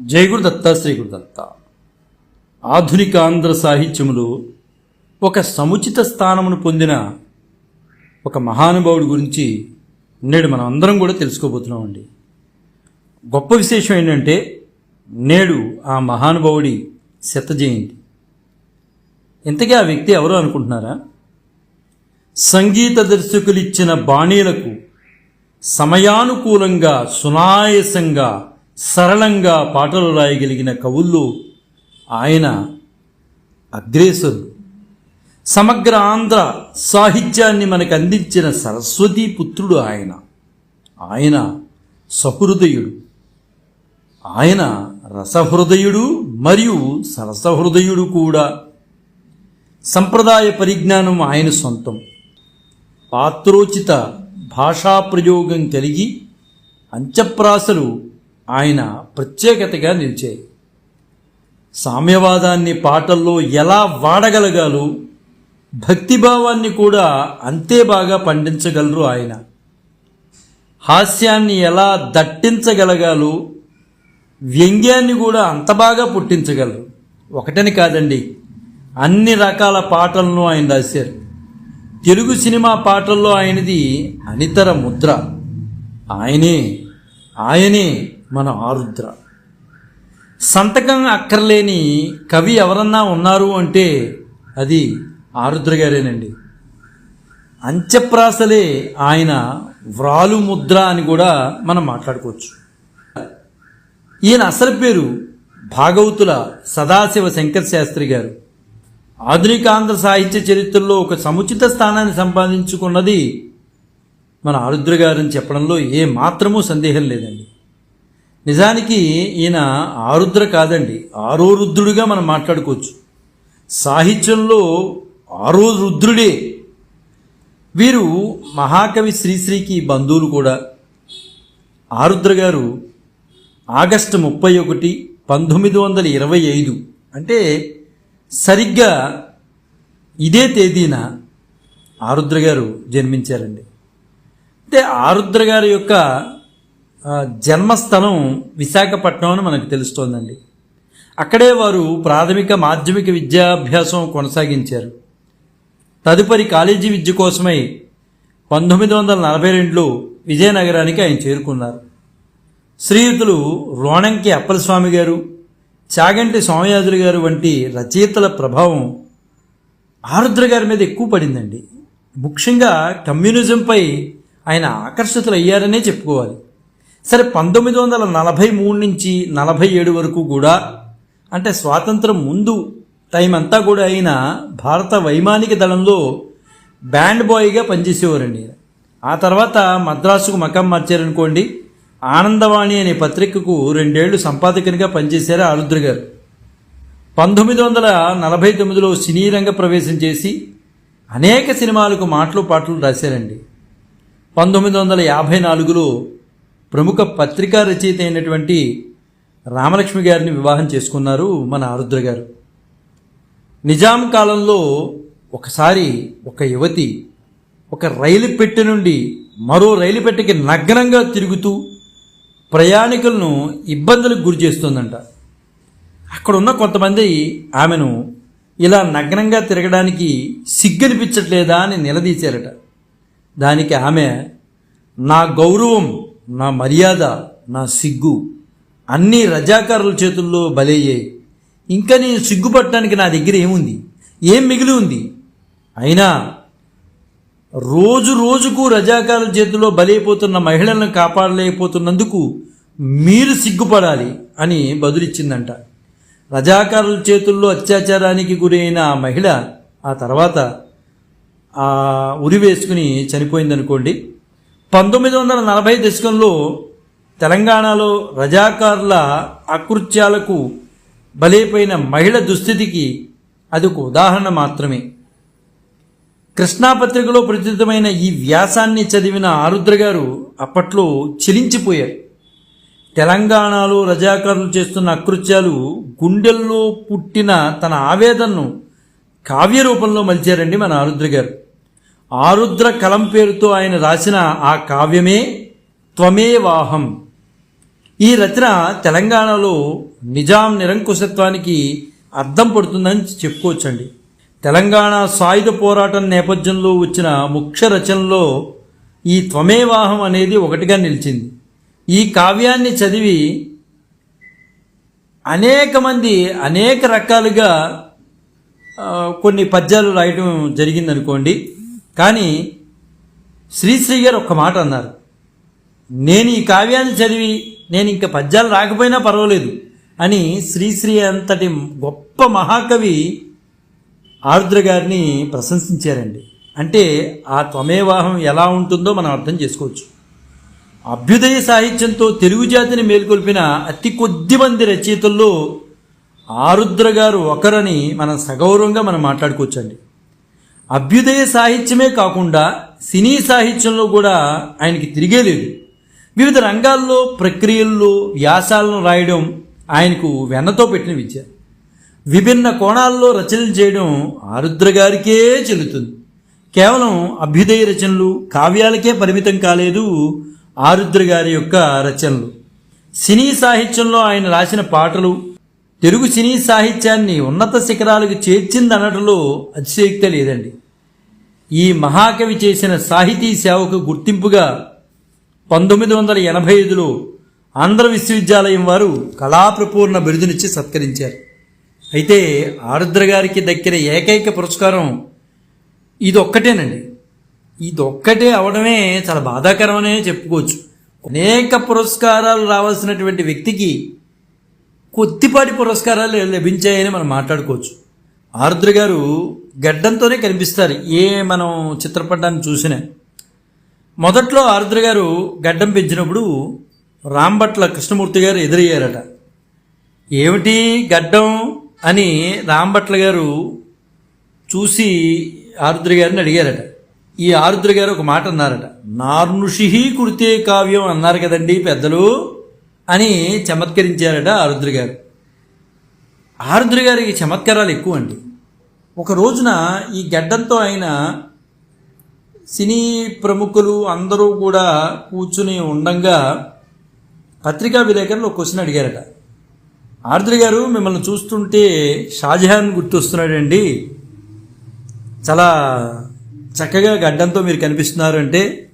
జై గురుదత్త శ్రీ గురుదత్త ఆధునిక ఆంధ్ర సాహిత్యములో ఒక సముచిత స్థానమును పొందిన ఒక మహానుభావుడి గురించి నేడు మనం అందరం కూడా తెలుసుకోబోతున్నామండి. గొప్ప విశేషం ఏంటంటే నేడు ఆ మహానుభావుడి శత జయంతి. ఇంతకీ ఆ వ్యక్తి ఎవరు అనుకుంటున్నారా? సంగీత దర్శకులిచ్చిన బాణీలకు సమయానుకూలంగా సునాయసంగా సరళంగా పాటలు రాయగలిగిన కవుల్లో ఆయన అగ్రేసరు. సమగ్ర ఆంధ్ర సాహిత్యాన్ని మనకు అందించిన సరస్వతీ పుత్రుడు ఆయన. ఆయన సహృదయుడు. ఆయన రసహృదయుడు మరియు సరసహృదయుడు కూడా. సంప్రదాయ పరిజ్ఞానం ఆయన సొంతం. పాత్రోచిత భాషా ప్రయోగం కలిగి అంచప్రాసలు ఆయన ప్రత్యేకతగా నిలిచాయి సామ్యవాదాన్ని పాటల్లో ఎలా వాడగలగాలో భక్తిభావాన్ని కూడా అంతే బాగా పండించగలరు ఆయన. హాస్యాన్ని ఎలా దట్టించగలగాలో వ్యంగ్యాన్ని కూడా అంత బాగా పుట్టించగలరు. ఒకటని కాదండి అన్ని రకాల పాటలను ఆయన రాశారు. తెలుగు సినిమా పాటల్లో ఆయనది అనితర ముద్ర. ఆయనే ఆయనే మన ఆరుద్ర. సంతకం అక్కర్లేని కవి ఎవరన్నా ఉన్నారు అంటే అది ఆరుద్ర గారేనండి. అంత్యప్రాసలే ఆయన వ్రాలు ముద్ర అని కూడా మనం మాట్లాడుకోవచ్చు. ఈయన అసలు పేరు భాగవతుల సదాశివ శంకర్ శాస్త్రి గారు. ఆధునిక ఆంధ్ర సాహిత్య చరిత్రలో ఒక సముచిత స్థానాన్ని సంపాదించుకున్నది మన ఆరుద్ర గారని చెప్పడంలో ఏ మాత్రమూ సందేహం లేదండి. నిజానికి ఈయన ఆరుద్ర కాదండి. ఆరో రుద్రుడిగా మనం మాట్లాడుకోవచ్చు. సాహిత్యంలో ఆరో రుద్రుడే. వీరు మహాకవి శ్రీశ్రీకి బంధువులు కూడా. ఆరుద్ర గారు ఆగస్టు ముప్పై ఒకటి పంతొమ్మిది వందల ఇరవై ఐదు. అంటే సరిగ్గా ఇదే తేదీన ఆరుద్ర గారు జన్మించారండి. అంటే ఆరుద్ర గారి యొక్క జన్మస్థలం విశాఖపట్నం అని మనకు తెలుస్తోందండి. అక్కడే వారు ప్రాథమిక మాధ్యమిక విద్యాభ్యాసం కొనసాగించారు. తదుపరి కాలేజీ విద్య కోసమై పంతొమ్మిది వందల నలభై రెండులో విజయనగరానికి ఆయన చేరుకున్నారు. శ్రీయుతులు రోణంకి అప్పలస్వామి గారు చాగంటి సోమయాజులు గారు వంటి రచయితల ప్రభావం ఆరుద్ర గారి మీద ఎక్కువ పడిందండి. ముఖ్యంగా కమ్యూనిజంపై ఆయన ఆకర్షితులయ్యారనే చెప్పుకోవాలి. సరే పంతొమ్మిది వందల నలభై మూడు నుంచి నలభై ఏడు వరకు కూడా అంటే స్వాతంత్రం ముందు టైం అంతా కూడా ఆయన భారత వైమానిక దళంలో బ్యాండ్ బాయ్గా పనిచేసేవారండి ఆ తర్వాత మద్రాసుకు మకం మార్చారనుకోండి ఆనందవాణి అనే పత్రికకు రెండేళ్ళు సంపాదకునిగా పనిచేశారు ఆరుద్ర గారు. పంతొమ్మిది వందల నలభై తొమ్మిదిలో సినీ రంగ ప్రవేశం చేసి అనేక సినిమాలకు మాటలు పాటలు రాశారండి. పంతొమ్మిది వందల యాభై నాలుగులో ప్రముఖ పత్రికా రచయిత అయినటువంటి రామలక్ష్మి గారిని వివాహం చేసుకున్నారు మన ఆరుద్ర గారు. నిజాం కాలంలో ఒకసారి ఒక యువతి ఒక రైలు పెట్టె నుండి మరో రైలు పెట్టెకి నగ్నంగా తిరుగుతూ ప్రయాణికులను ఇబ్బందులకు గురి చేస్తుందంట. అక్కడ ఉన్న కొంతమంది ఆమెను ఇలా నగ్నంగా తిరగడానికి సిగ్గనిపించట్లేదా అని నిలదీశారట. దానికి ఆమె నా గౌరవం నా మర్యాద నా సిగ్గు అన్నీ రజాకారుల చేతుల్లో బలయ్యాయి ఇంకా నేను సిగ్గుపట్టడానికి నా దగ్గర ఏముంది? ఏం మిగిలి ఉంది? అయినా రోజు రోజుకు రజాకారుల చేతిలో బలైపోతున్న మహిళలను కాపాడలేకపోతున్నందుకు మీరు సిగ్గుపడాలి అని బదులిచ్చిందంట. రజాకారుల చేతుల్లో అత్యాచారానికి గురైన ఆ మహిళ ఆ తర్వాత ఆ ఉరి వేసుకుని చనిపోయిందనుకోండి. పంతొమ్మిది వందల నలభై దశకంలో తెలంగాణలో రజాకారుల అకృత్యాలకు బలైపోయిన మహిళ దుస్థితికి అది ఒక ఉదాహరణ మాత్రమే. కృష్ణాపత్రికలో ప్రచురితమైన ఈ వ్యాసాన్ని చదివిన ఆరుద్ర గారు అప్పట్లో చెలించిపోయారు. తెలంగాణలో రజాకారులు చేస్తున్న అకృత్యాలు గుండెల్లో పుట్టిన తన ఆవేదనను కావ్య రూపంలో మలిచారండి మన ఆరుద్ర గారు. ఆరుద్ర కలం పేరుతో ఆయన రాసిన ఆ కావ్యమే త్వమేవాహం. ఈ రచన తెలంగాణలో నిజాం నిరంకుశత్వానికి అర్థం పడుతుందని చెప్పుకోవచ్చండి. తెలంగాణ సాయుధ పోరాటం నేపథ్యంలో వచ్చిన ముఖ్య రచనలో ఈ త్వమేవాహం అనేది ఒకటిగా నిలిచింది. ఈ కావ్యాన్ని చదివి అనేక మంది అనేక రకాలుగా కొన్ని పద్యాలు రాయటం జరిగిందనుకోండి. కానీ శ్రీశ్రీ గారు ఒక్క మాట అన్నారు. నేను ఈ కావ్యాన్ని చదివి నేను ఇంకా పద్యాలు రాకపోయినా పర్వాలేదు అని శ్రీశ్రీ అంతటి గొప్ప మహాకవి ఆరుద్ర గారిని ప్రశంసించారండి. అంటే ఆ త్వమేవాహం ఎలా ఉంటుందో మనం అర్థం చేసుకోవచ్చు. అభ్యుదయ సాహిత్యంతో తెలుగు జాతిని మేల్కొల్పిన అతి కొద్ది మంది రచయితల్లో ఆరుద్ర గారు ఒకరని మనం సగౌరవంగా మనం మాట్లాడుకోవచ్చండి. అభ్యుదయ సాహిత్యమే కాకుండా సినీ సాహిత్యంలో కూడా ఆయనకి తిరిగే లేదు. వివిధ రంగాల్లో ప్రక్రియల్లో వ్యాసాలను రాయడం ఆయనకు వెన్నతో పెట్టిన విద్య. విభిన్న కోణాల్లో రచనలు చేయడం ఆరుద్ర గారికే చెల్లుతుంది. కేవలం అభ్యుదయ రచనలు కావ్యాలకే పరిమితం కాలేదు ఆరుద్ర గారి యొక్క రచనలు. సినీ సాహిత్యంలో ఆయన రాసిన పాటలు తెలుగు సినీ సాహిత్యాన్ని ఉన్నత శిఖరాలకు చేర్చిందనటంలో అతిశయక్త లేదండి. ఈ మహాకవి చేసిన సాహితీ సేవకు గుర్తింపుగా పంతొమ్మిది వందల ఎనభై ఐదులో ఆంధ్ర విశ్వవిద్యాలయం వారు కళాప్రపూర్ణ బిరుదునిచ్చి సత్కరించారు. అయితే ఆరుద్ర గారికి దక్కిన ఏకైక పురస్కారం ఇది ఒక్కటేనండి ఇది ఒక్కటే అవడమే చాలా బాధాకరమనే చెప్పుకోవచ్చు. అనేక పురస్కారాలు రావాల్సినటువంటి వ్యక్తికి కొద్దిపాటి పురస్కారాలు లభించాయని మనం మాట్లాడుకోవచ్చు. ఆరుద్ర గారు గడ్డంతోనే కనిపిస్తారు ఏ మనం చిత్రపటాన్ని చూసినా. మొదట్లో ఆరుద్ర గారు గడ్డం పెంచినప్పుడు రాంభట్ల కృష్ణమూర్తి గారు ఎదురయ్యారట. ఏమిటి గడ్డం అని రాంభట్ల గారు చూసి ఆరుద్ర గారిని అడిగారట. ఈ ఆరుద్ర గారు ఒక మాట అన్నారట. నార్నుషి కురితే కావ్యం అన్నారు కదండి పెద్దలు. అని చమత్కరించారట ఆరుద్ర గారు. ఆరుద్ర గారికి చమత్కారాలు ఎక్కువ అండి ఒక రోజున ఈ గడ్డంతో ఆయన సినీ ప్రముఖులు అందరూ కూడా కూర్చుని ఉండంగా పత్రికా విలేకరులు ఒక క్వశ్చన్ అడిగారట. ఆరుద్రి గారు మిమ్మల్ని చూస్తుంటే షాజహాన్ గుర్తొస్తున్నాడండి. చాలా చక్కగా గడ్డంతో మీరు కనిపిస్తున్నారు అంటే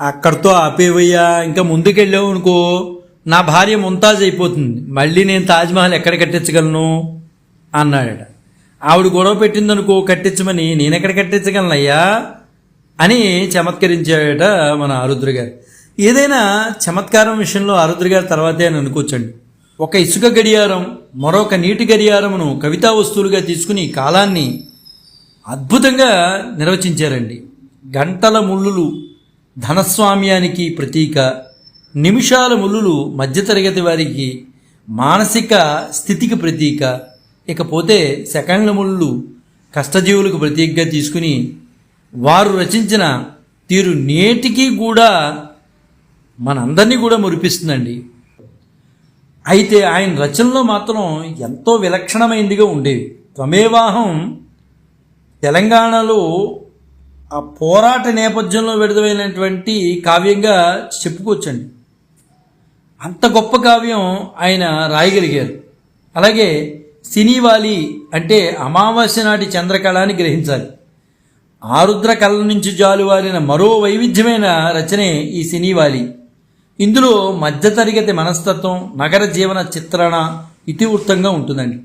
అక్కడితో ఆపేవయ్యా ఇంకా ముందుకెళ్ళావు అనుకో నా భార్య ముంతాజ్ అయిపోతుంది. మళ్ళీ నేను తాజ్మహల్ ఎక్కడ కట్టించగలను? అన్నాడట. ఆవిడ గొడవ పెట్టిందనుకో కట్టించమని నేను ఎక్కడ కట్టించగలనయ్యా అని చమత్కరించాడట మన ఆరుద్ర గారు. ఏదైనా చమత్కారం విషయంలో ఆరుద్ర గారు తర్వాతే అని అనుకోవచ్చండి. ఒక ఇసుక గడియారం మరొక నీటి గడియారమును కవితా వస్తువులుగా తీసుకుని కాలాన్ని అద్భుతంగా నిర్వచించారండి. గంటల ముళ్ళులు ధనస్వామ్యానికి ప్రతీక. నిమిషాల ముళ్ళులు మధ్యతరగతి వారికి మానసిక స్థితికి ప్రతీక. ఇకపోతే సెకండ్ల ముళ్ళు కష్టజీవులకు ప్రతీకగా తీసుకుని వారు రచించిన తీరు నేటికి కూడా మనందరినీ కూడా మురిపిస్తుందండి. అయితే ఆయన రచనలో మాత్రం ఎంతో విలక్షణమైనదిగా ఉండేవి. త్వమేవాహం తెలంగాణలో ఆ పోరాట నేపథ్యంలో విడుదలైనటువంటి కావ్యంగా చెప్పుకోవచ్చండి. అంత గొప్ప కావ్యం ఆయన రాయగలిగారు. అలాగే సినీవాలి అంటే అమావాస్య నాటి చంద్రకళాన్ని గ్రహించాలి. ఆరుద్ర కళ నుంచి జాలువారిన మరో వైవిధ్యమైన రచనే ఈ సినీవాలి. ఇందులో మధ్యతరగతి మనస్తత్వం నగర జీవన చిత్రణ ఇతివృత్తంగా ఉంటుందండి.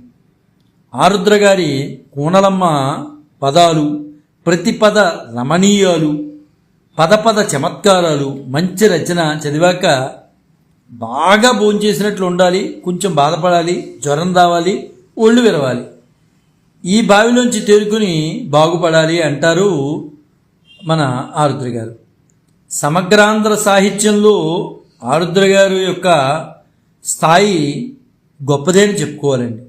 ఆరుద్ర గారి కూనలమ్మ పదాలు ప్రతి పద రమణీయాలు పదపద చమత్కారాలు మంచి రచన చదివాక బాగా భోంచేసినట్లు ఉండాలి కొంచెం బాధపడాలి జ్వరం రావాలి ఒళ్ళు విరవాలి. ఈ బావిలోంచి తేరుకుని బాగుపడాలి అంటారు మన ఆరుద్ర గారు. సమగ్రాంధ్ర సాహిత్యంలో ఆరుద్ర గారు యొక్క స్థాయి గొప్పదే అని చెప్పుకోవాలండి.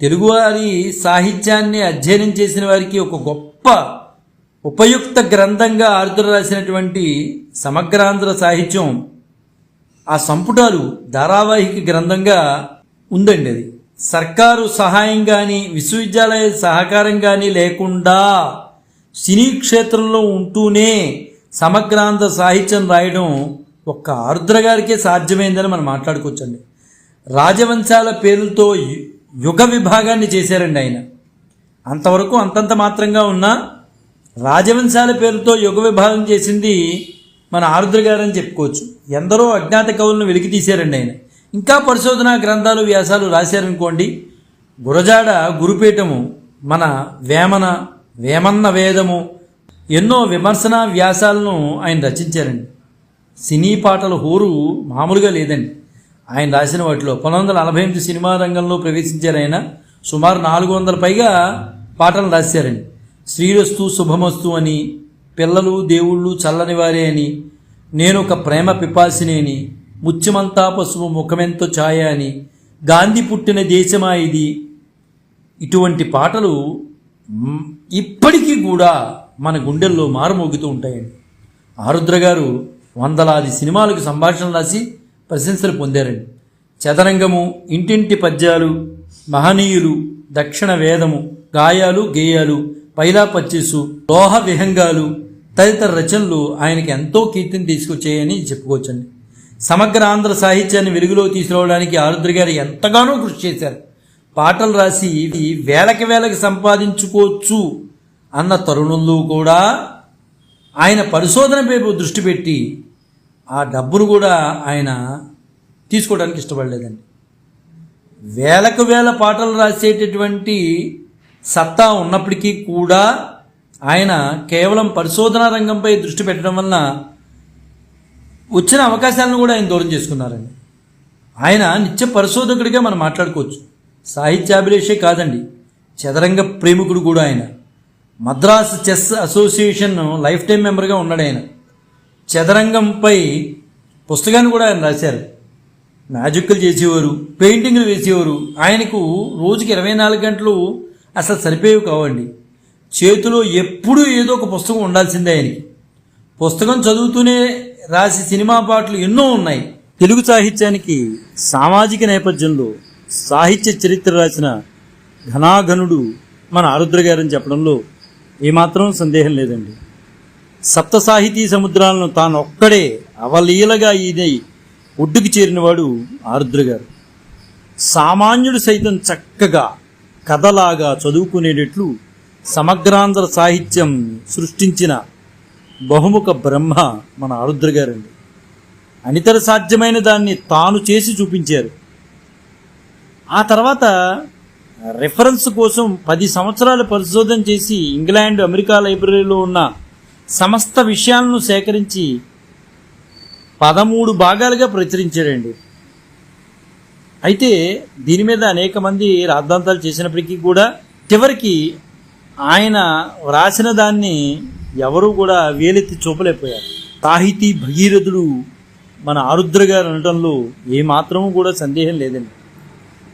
తెలుగువారి సాహిత్యాన్ని అధ్యయనం చేసిన వారికి ఒక గొప్ప ఉపయుక్త గ్రంథంగా ఆరుద్ర రాసినటువంటి సమగ్రాంధ్ర సాహిత్యం ఆ సంపుటాలు ధారావాహిక గ్రంథంగా ఉందండి అది. సర్కారు సహాయం కానీ విశ్వవిద్యాలయ సహకారం కానీ లేకుండా సినీ క్షేత్రంలో ఉంటూనే సమగ్రాంత సాహిత్యం రాయడం ఒక్క ఆరుద్ర గారికే సాధ్యమైందని మనం మాట్లాడుకోవచ్చండి. రాజవంశాల పేర్లతో యుగ విభాగాన్ని చేశారండి ఆయన. అంతవరకు అంతంత మాత్రంగా ఉన్న రాజవంశాల పేరుతో యుగ విభాగం చేసింది మన ఆరుద్ర గారని చెప్పుకోవచ్చు. ఎందరో అజ్ఞాత కవులను వెలికి తీశారండి ఆయన. ఇంకా పరిశోధనా గ్రంథాలు వ్యాసాలు రాశారనుకోండి గురజాడ గురుపీఠము మన వేమన వేమన్న వేదము ఎన్నో విమర్శన వ్యాసాలను ఆయన రచించారండి. సినీ పాటల హోరు మామూలుగా లేదండి. ఆయన రాసిన వాటిలో పంతొమ్మిది వందల నలభై ఎనిమిది సినిమా రంగంలో ప్రవేశించారు ఆయన. సుమారు నాలుగు వందల పైగా పాటలు రాశారండి. శ్రీరస్తు శుభమస్తు అని పిల్లలు దేవుళ్ళు చల్లని వారే అని. నేను ఒక ప్రేమ పిపాసినేని ముత్యమంతా పసుపు ముఖమెంతో ఛాయ అని. గాంధీ పుట్టిన దేశమా ఇది? ఇటువంటి పాటలు ఇప్పటికీ కూడా మన గుండెల్లో మారుమోగుతూ ఉంటాయండి. ఆరుద్ర గారు వందలాది సినిమాలకు సంభాషణలు రాసి ప్రశంసలు పొందారండి. చదరంగము ఇంటింటి పద్యాలు మహనీయులు దక్షిణ వేదము గాయాలు గేయాలు పైలా పచ్చిసు లోహ విహంగాలు తదితర రచనలు ఆయనకి ఎంతో కీర్తిని తీసుకొచ్చాయని చెప్పుకోవచ్చండి. సమగ్ర ఆంధ్ర సాహిత్యాన్ని వెలుగులో తీసుకురావడానికి ఆరుద్ర గారు ఎంతగానో కృషి చేశారు. పాటలు రాసి ఇవి వేలకి వేలకి సంపాదించుకోవచ్చు అన్న తరుణంలో కూడా ఆయన పరిశోధన వైపు దృష్టి పెట్టి ఆ డబ్బును కూడా ఆయన తీసుకోవడానికి ఇష్టపడలేదండి. వేలకు వేల పాటలు రాసేటటువంటి సత్తా ఉన్నప్పటికీ కూడా ఆయన కేవలం పరిశోధనా రంగంపై దృష్టి పెట్టడం వలన వచ్చిన అవకాశాలను కూడా ఆయన దూరం చేసుకున్నారండి. ఆయన నిత్య పరిశోధకుడిగా మనం మాట్లాడుకోవచ్చు. సాహిత్యాభిలేషే కాదండి. చదరంగ ప్రేమికుడు కూడా ఆయన. Madras chess association life time మెంబర్గా ఉన్నాడు ఆయన. చదరంగంపై పుస్తకాన్ని కూడా ఆయన రాశారు. మ్యాజిక్లు చేసేవారు పెయింటింగ్లు వేసేవారు. ఆయనకు రోజుకి ఇరవై నాలుగు గంటలు అసలు సరిపోయేవి కావండి. చేతిలో ఎప్పుడూ ఏదో ఒక పుస్తకం ఉండాల్సిందే ఆయనకి. పుస్తకం చదువుతూనే రాసి సినిమా పాటలు ఎన్నో ఉన్నాయి. తెలుగు సాహిత్యానికి సామాజిక నేపథ్యంలో సాహిత్య చరిత్ర రాసిన ఘనాఘనుడు మన ఆరుద్ర గారని చెప్పడంలో ఏమాత్రం సందేహం లేదండి. సప్త సాహితీ సముద్రాలను తాను ఒక్కడే అవలీలగా ఈదై ఒడ్డుకు చేరినవాడు ఆరుద్ర గారు. సామాన్యుడు సైతం చక్కగా కథలాగా చదువుకునేటట్లు సమగ్రాంధ్ర సాహిత్యం సృష్టించిన బహుముఖ బ్రహ్మ మన ఆరుద్ర గారండి. అనితర సాధ్యమైన దాన్ని తాను చేసి చూపించారు. ఆ తర్వాత రెఫరెన్స్ కోసం పది సంవత్సరాలు పరిశోధన చేసి ఇంగ్లాండ్ అమెరికా లైబ్రరీలో ఉన్న సమస్త విషయాలను సేకరించి పదమూడు భాగాలుగా ప్రచురించారండి. అయితే దీని మీద అనేక మంది రాద్ధాంతాలు చేసినప్పటికీ కూడా చివరికి ఆయన వ్రాసిన దాన్ని ఎవరూ కూడా వేలెత్తి చూపలేకపోయారు. సాహితీ భగీరథుడు మన ఆరుద్ర గారు అనటంలో ఏమాత్రము కూడా సందేహం లేదండి.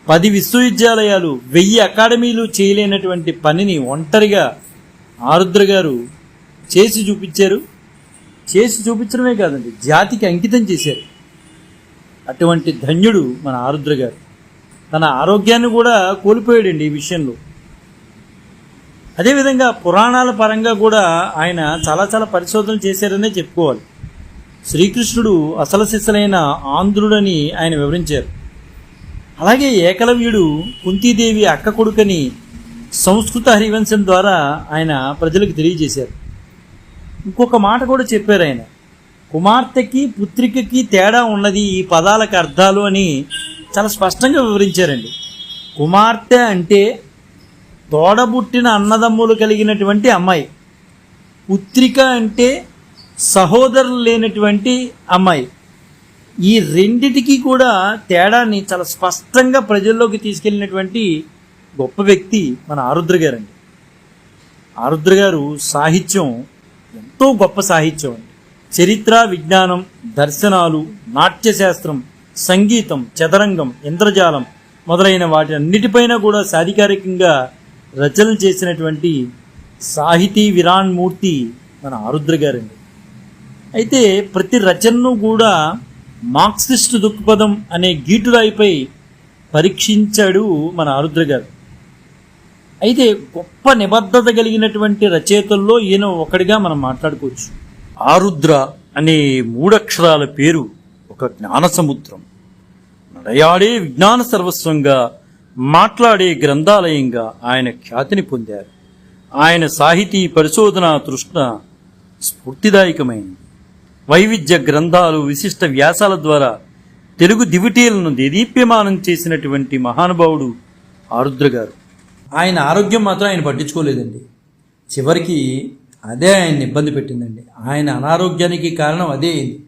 పది విశ్వవిద్యాలయాలు వెయ్యి అకాడమీలు చేయలేనటువంటి పనిని ఒంటరిగా ఆరుద్ర గారు చేసి చూపించారు. చేసి చూపించడమే కాదండి జాతికి అంకితం చేశారు. అటువంటి ధన్యుడు మన ఆరుద్ర గారు. తన ఆరోగ్యాన్ని కూడా కోల్పోయాడండి ఈ విషయంలో. అదేవిధంగా పురాణాల పరంగా కూడా ఆయన చాలా చాలా పరిశోధనలు చేశారనే చెప్పుకోవాలి. శ్రీకృష్ణుడు అసలు శిశులైన ఆంధ్రుడని ఆయన వివరించారు. అలాగే ఏకలవ్యుడు కుంతీదేవి అక్క కొడుకని సంస్కృత హరివంశం ద్వారా ఆయన ప్రజలకు తెలియజేశారు. ఇంకొక మాట కూడా చెప్పారు ఆయన. కుమార్తెకి పుత్రికకి తేడా ఉన్నది ఈ పదాలకు అర్థాలు అని చాలా స్పష్టంగా వివరించారండి. కుమార్తె అంటే తోడబుట్టిన అన్నదమ్ములు కలిగినటువంటి అమ్మాయి. పుత్రిక అంటే సహోదరులు లేనటువంటి అమ్మాయి. ఈ రెండిటికి కూడా తేడాన్ని చాలా స్పష్టంగా ప్రజల్లోకి తీసుకెళ్ళినటువంటి గొప్ప వ్యక్తి మన ఆరుద్ర గారండి ఆరుద్ర గారు సాహిత్యం ఎంతో గొప్ప సాహిత్యం అండి. చరిత్ర విజ్ఞానం దర్శనాలు నాట్యశాస్త్రం సంగీతం చదరంగం ఇంద్రజాలం మొదలైన వాటి అన్నిటిపైన కూడా సాధికారికంగా రచనలు చేసినటువంటి సాహితీ విరాణ్మూర్తి మన ఆరుద్ర గారండి. అయితే ప్రతి రచనను కూడా మార్క్సిస్ట్ దృక్పథం అనే గీటురాయిపై పరీక్షించాడు మన ఆరుద్ర గారు. అయితే గొప్ప నిబద్ధత కలిగినటువంటి రచయితల్లో ఈయన ఒకడిగా మనం మాట్లాడుకోవచ్చు. ఆరుద్ర అనే మూడక్షరాల పేరు ఒక జ్ఞాన సముద్రం నడయాడే విజ్ఞాన సర్వస్వంగా మాట్లాడే గ్రంథాలయంగా ఆయన ఖ్యాతిని పొందారు. ఆయన సాహితీ పరిశోధన తృష్ణ స్ఫూర్తిదాయకమైంది వైవిధ్య గ్రంథాలు విశిష్ట వ్యాసాల ద్వారా తెలుగు దివిటీలను దేదీప్యమానం చేసినటువంటి మహానుభావుడు ఆరుద్ర గారు. ఆయన ఆరోగ్యం మాత్రం ఆయన పట్టించుకోలేదండి. చివరికి అదే ఆయన్ని ఇబ్బంది పెట్టిందండి. ఆయన అనారోగ్యానికి కారణం అదే అయింది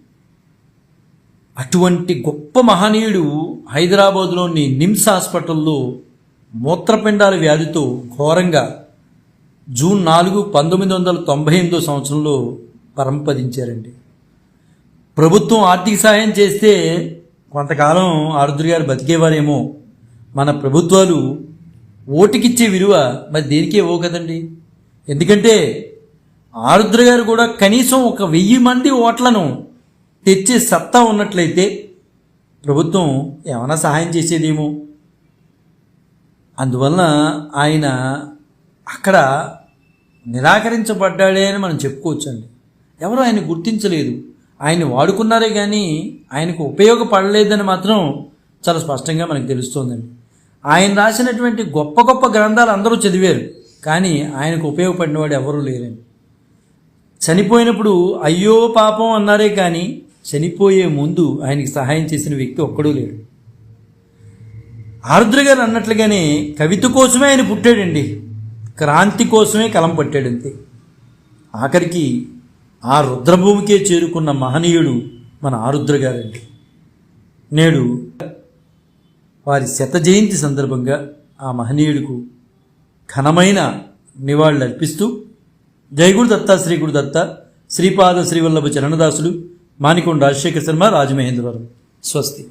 అటువంటి గొప్ప మహనీయుడు హైదరాబాద్లోని నిమ్స్ హాస్పిటల్లో మూత్రపిండాల వ్యాధితో ఘోరంగా జూన్ నాలుగు పంతొమ్మిది వందల తొంభై ఎనిమిదో సంవత్సరంలో పరంపదించారండి. ప్రభుత్వం ఆర్థిక సహాయం చేస్తే కొంతకాలం ఆరుద్రి గారు బతికేవారేమో. మన ప్రభుత్వాలు ఓటుకిచ్చే విలువ మరి దేనికి ఇవ్వవు కదండి? ఎందుకంటే ఆరుద్ర గారు కూడా కనీసం ఒక వెయ్యి మంది ఓట్లను తెచ్చే సత్తా ఉన్నట్లయితే ప్రభుత్వం ఏమైనా సహాయం చేసేదేమో? అందువలన ఆయన అక్కడ నిరాకరించబడ్డాడే అని మనం చెప్పుకోవచ్చండి. ఎవరు ఆయన గుర్తించలేదు. ఆయన్ని వాడుకున్నారే కానీ ఆయనకు ఉపయోగపడలేదని మాత్రం చాలా స్పష్టంగా మనకు తెలుస్తోందండి. ఆయన రాసినటువంటి గొప్ప గొప్ప గ్రంథాలు అందరూ చదివారు కానీ ఆయనకు ఉపయోగపడిన వాడు ఎవరూ లేరండి. చనిపోయినప్పుడు అయ్యో పాపం అన్నారే కానీ చనిపోయే ముందు ఆయనకి సహాయం చేసిన వ్యక్తి ఒక్కడూ లేడు. ఆరుద్ర గారు అన్నట్లుగానే కవిత కోసమే ఆయన పుట్టాడండి. క్రాంతి కోసమే కలం పట్టాడంతే. ఆఖరికి ఆ రుద్రభూమికే చేరుకున్న మహనీయుడు మన ఆరుద్ర గారండి. నేడు వారి శత జయంతి సందర్భంగా ఆ మహనీయుడికు ఘనమైన నివాళులు అర్పిస్తూ జయగురుదత్త శ్రీ గురుదత్త శ్రీపాద శ్రీవల్లభ చరణదాసులు మానికొండ రాజశేఖర శర్మ రాజమహేంద్రవరం. స్వస్తి.